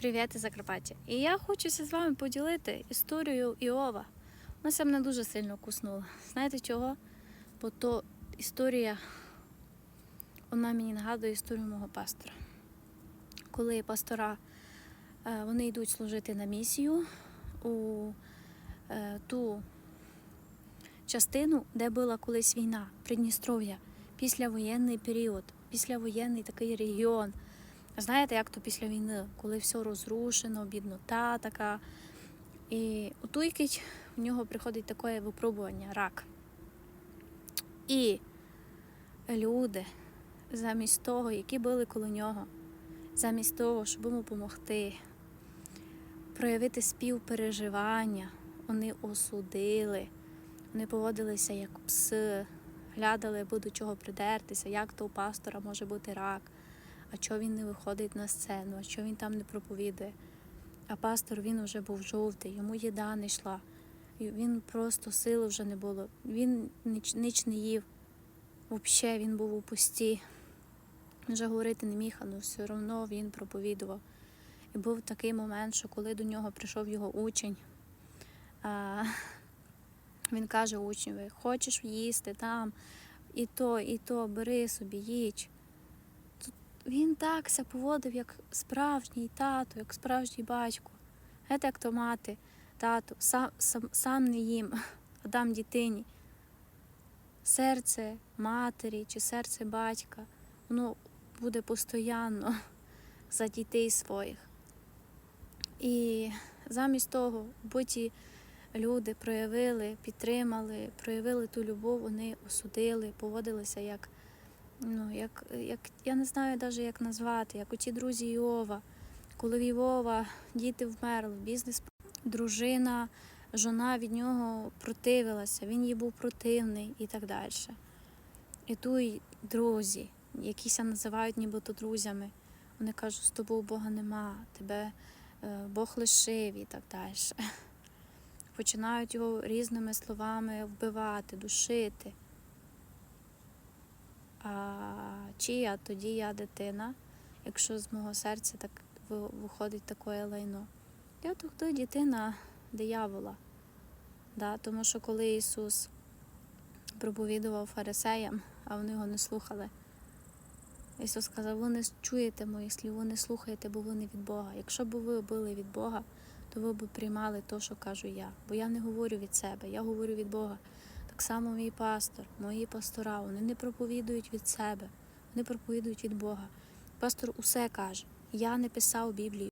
Привіт із Закарпаття. І я хочуся з вами поділити історію Іова. Вона ся мене дуже сильно куснула. Знаєте чого? Бо то історія, вона мені нагадує історію мого пастора. Коли пастора е, вони йдуть служити на місію у е, ту частину, де була колись війна, Придністров'я, післявоєнний період, післявоєнний такий регіон. Знаєте, як то після війни, коли все розрушено, біднота така. І у Туйкич в нього приходить таке випробування рак. І люди, замість того, які були коло нього, замість того, щоб йому допомогти, проявити співпереживання, вони осудили, вони поводилися як пси, глядали, до чого придертися, як то у пастора може бути рак а чого він не виходить на сцену, а чого він там не проповідує. А пастор він вже був жовтий, йому їда не йшла. Він просто сили вже не було. Він ніч, ніч не їв. Взагалі він був у пусті. Вже говорити не міг, але все одно він проповідував. І був такий момент, що коли до нього прийшов його учень, він каже учневі, хочеш їсти там, і то, і то, бери собі, їдь він так ся поводив, як справжній тато, як справжній батько. Гете як то мати, тату, сам, сам, сам не їм, а дам дитині. Серце матері чи серце батька, воно буде постійно за дітей своїх. І замість того, ті люди проявили, підтримали, проявили ту любов, вони осудили, поводилися як ну, як, як я не знаю навіть як назвати, як оті друзі Іова, коли в Іова діти вмерли, бізнес, дружина, жона від нього противилася, він їй був противний і так далі. І тут друзі, якіся називають нібито друзями, вони кажуть, з тобою Бога нема, тебе е, Бог лишив і так далі. Починають його різними словами вбивати, душити. А чия тоді я дитина, якщо з мого серця так виходить таке лайно? Я то дитина диявола. Да? Тому що коли Ісус проповідував фарисеям, а вони його не слухали, Ісус сказав, ви не чуєте моїх слів, ви не слухаєте, бо ви не від Бога. Якщо б ви були від Бога, то ви б приймали те, що кажу я. Бо я не говорю від себе, я говорю від Бога. Так само мій пастор, мої пастора, вони не проповідують від себе, вони проповідують від Бога. Пастор усе каже. Я не писав Біблію.